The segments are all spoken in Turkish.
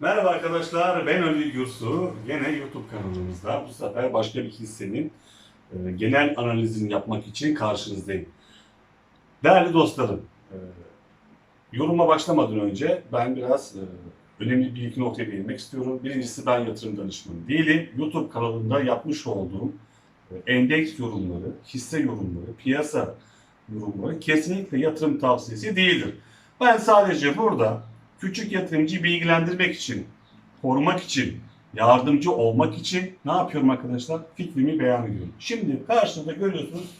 Merhaba arkadaşlar, ben Ali Gürsu. Yine YouTube kanalımızda bu sefer başka bir hissenin e, genel analizini yapmak için karşınızdayım. Değerli dostlarım, e, yoruma başlamadan önce ben biraz e, önemli bir iki noktaya değinmek istiyorum. Birincisi ben yatırım danışmanı değilim. YouTube kanalında yapmış olduğum e, endeks yorumları, hisse yorumları, piyasa yorumları kesinlikle yatırım tavsiyesi değildir. Ben sadece burada küçük yatırımcıyı bilgilendirmek için, korumak için, yardımcı olmak için ne yapıyorum arkadaşlar? Fikrimi beyan ediyorum. Şimdi karşınızda görüyorsunuz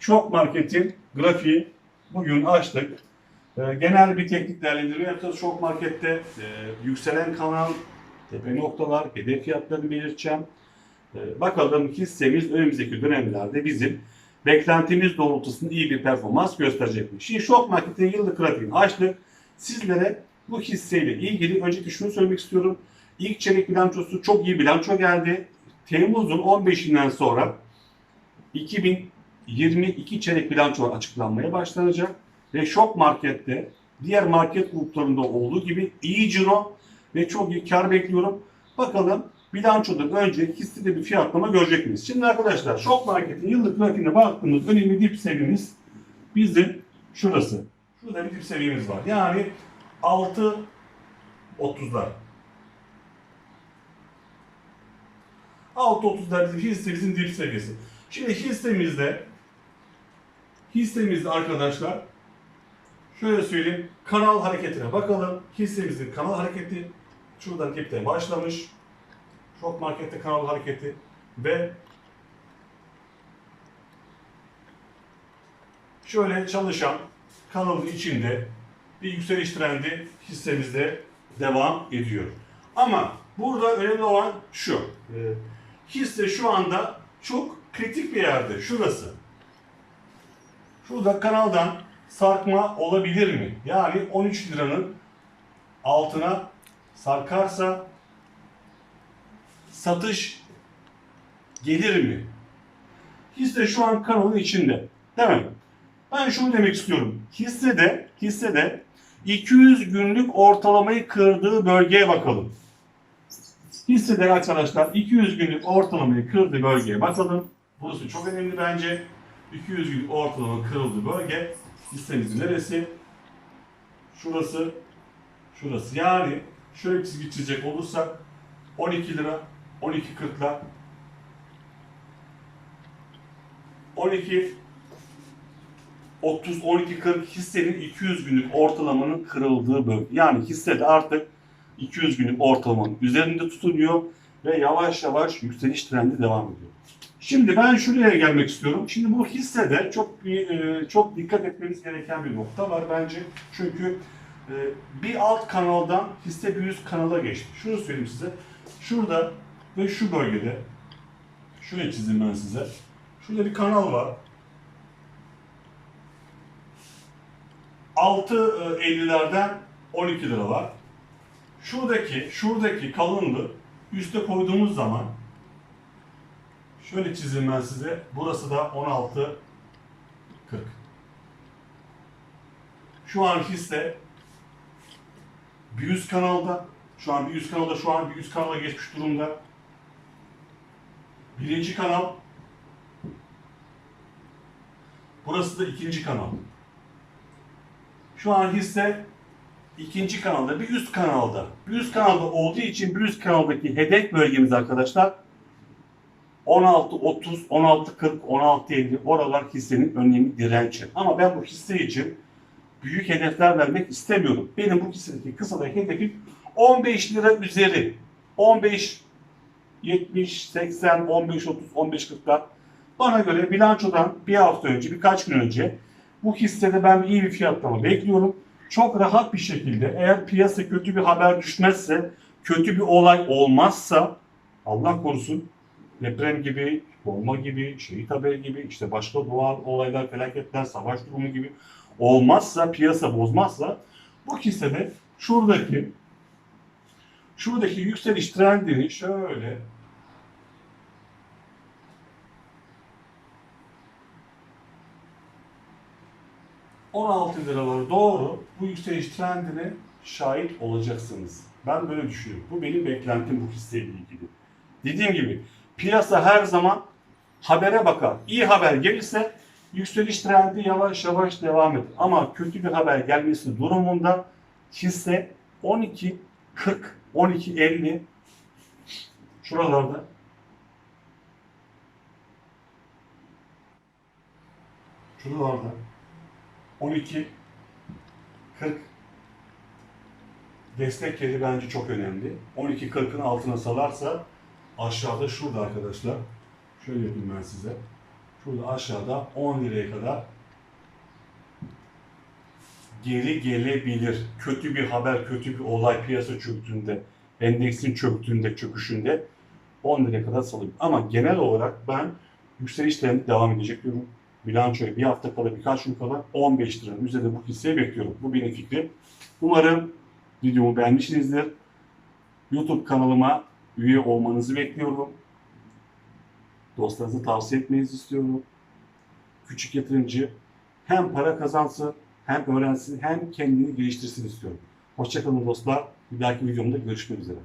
Şok Market'in grafiği bugün açtık. Ee, genel bir teknik değerlendirme yapacağız. Şok Market'te e, yükselen kanal, tepe noktalar, hedef fiyatlarını belirteceğim. Ee, bakalım hissemiz önümüzdeki dönemlerde bizim beklentimiz doğrultusunda iyi bir performans gösterecek mi? Şimdi Şok Market'in yıllık grafiğini açtık. Sizlere bu hisseyle ilgili önceki şunu söylemek istiyorum. İlk çeyrek bilançosu çok iyi bilanço geldi. Temmuz'un 15'inden sonra 2022 çeyrek bilanço açıklanmaya başlanacak. Ve şok markette diğer market gruplarında olduğu gibi iyi ciro ve çok iyi kar bekliyorum. Bakalım bilançodan önce hissede bir fiyatlama görecek miyiz? Şimdi arkadaşlar şok marketin yıllık grafiğine baktığımız önemli dip seviyemiz bizim şurası. Şurada bir dip seviyemiz var. Yani 6 30'lar. 6.30'lar bizim hissemizin dip seviyesi. Şimdi hissemizde hissemizde arkadaşlar şöyle söyleyeyim kanal hareketine bakalım. Hissemizin kanal hareketi şuradan dipte başlamış. Şok markette kanal hareketi ve şöyle çalışan kanalın içinde bir yükseliş trendi hissemizde devam ediyor. Ama burada önemli olan şu. Hisse şu anda çok kritik bir yerde. Şurası. Şurada kanaldan sarkma olabilir mi? Yani 13 liranın altına sarkarsa satış gelir mi? Hisse şu an kanalın içinde. Değil mi? Ben şunu demek istiyorum. Hissede, hissede 200 günlük ortalamayı kırdığı bölgeye bakalım. Hissede arkadaşlar 200 günlük ortalamayı kırdığı bölgeye bakalım. Burası çok önemli bence. 200 günlük ortalama kırıldığı bölge hissemizin neresi? Şurası, şurası. Yani şöyle bir çizgi çizecek olursak 12 lira, 12.40'lar 12 30 12 40 hissenin 200 günlük ortalamanın kırıldığı bölge. Yani hissede artık 200 günlük ortalamanın üzerinde tutunuyor ve yavaş yavaş yükseliş trendi devam ediyor. Şimdi ben şuraya gelmek istiyorum. Şimdi bu hissede çok e, çok dikkat etmemiz gereken bir nokta var bence. Çünkü e, bir alt kanaldan hisse bir üst kanala geçti. Şunu söyleyeyim size. Şurada ve şu bölgede şöyle çizeyim ben size. Şurada bir kanal var. 6.50'lerden 12 lira var. Şuradaki, şuradaki kalınlığı üste koyduğumuz zaman şöyle çizeyim ben size. Burası da 16.40. Şu an hisse bir üst kanalda. Şu an bir üst kanalda, şu an bir üst kanala geçmiş durumda. Birinci kanal. Burası da ikinci kanal. Şu an hisse ikinci kanalda, bir üst kanalda. Bir üst kanalda olduğu için bir üst kanaldaki hedef bölgemiz arkadaşlar 16 30, 16 40, 16 50 oralar hissenin önemli direnci. Ama ben bu hisse için büyük hedefler vermek istemiyorum. Benim bu hissedeki kısa da hedefim 15 lira üzeri. 15 70, 80, 15, 30, 15, 40'lar. Bana göre bilançodan bir hafta önce, birkaç gün önce bu hissede ben iyi bir fiyatlama bekliyorum. Çok rahat bir şekilde eğer piyasa kötü bir haber düşmezse, kötü bir olay olmazsa Allah korusun deprem gibi, bomba gibi, şehit haberi gibi, işte başka doğal olaylar, felaketler, savaş durumu gibi olmazsa, piyasa bozmazsa bu hissede şuradaki şuradaki yükseliş trendini şöyle ...16 liralara doğru bu yükseliş trendine şahit olacaksınız. Ben böyle düşünüyorum. Bu benim beklentim bu hisseyle ilgili. Dediğim gibi piyasa her zaman habere bakar. İyi haber gelirse yükseliş trendi yavaş yavaş devam eder. Ama kötü bir haber gelmesi durumunda hisse 12 40 12 50 şuralarda şuralarda 12 40 destek yeri bence çok önemli. 12.40'ın altına salarsa aşağıda şurada arkadaşlar. Şöyle yapayım ben size. Şurada aşağıda 10 liraya kadar geri gelebilir. Kötü bir haber, kötü bir olay piyasa çöktüğünde, endeksin çöktüğünde, çöküşünde 10 liraya kadar salabilir. Ama genel olarak ben yükseliş trendi devam edecek diyorum. Bilançoya bir hafta kala, birkaç gün kala 15 liranın üzerinde bu hisseyi bekliyorum. Bu benim fikrim. Umarım videomu beğenmişsinizdir. YouTube kanalıma üye olmanızı bekliyorum. Dostlarınızı tavsiye etmenizi istiyorum. Küçük yatırımcı hem para kazansın, hem öğrensin, hem kendini geliştirsin istiyorum. Hoşçakalın dostlar. Bir dahaki videomda görüşmek üzere.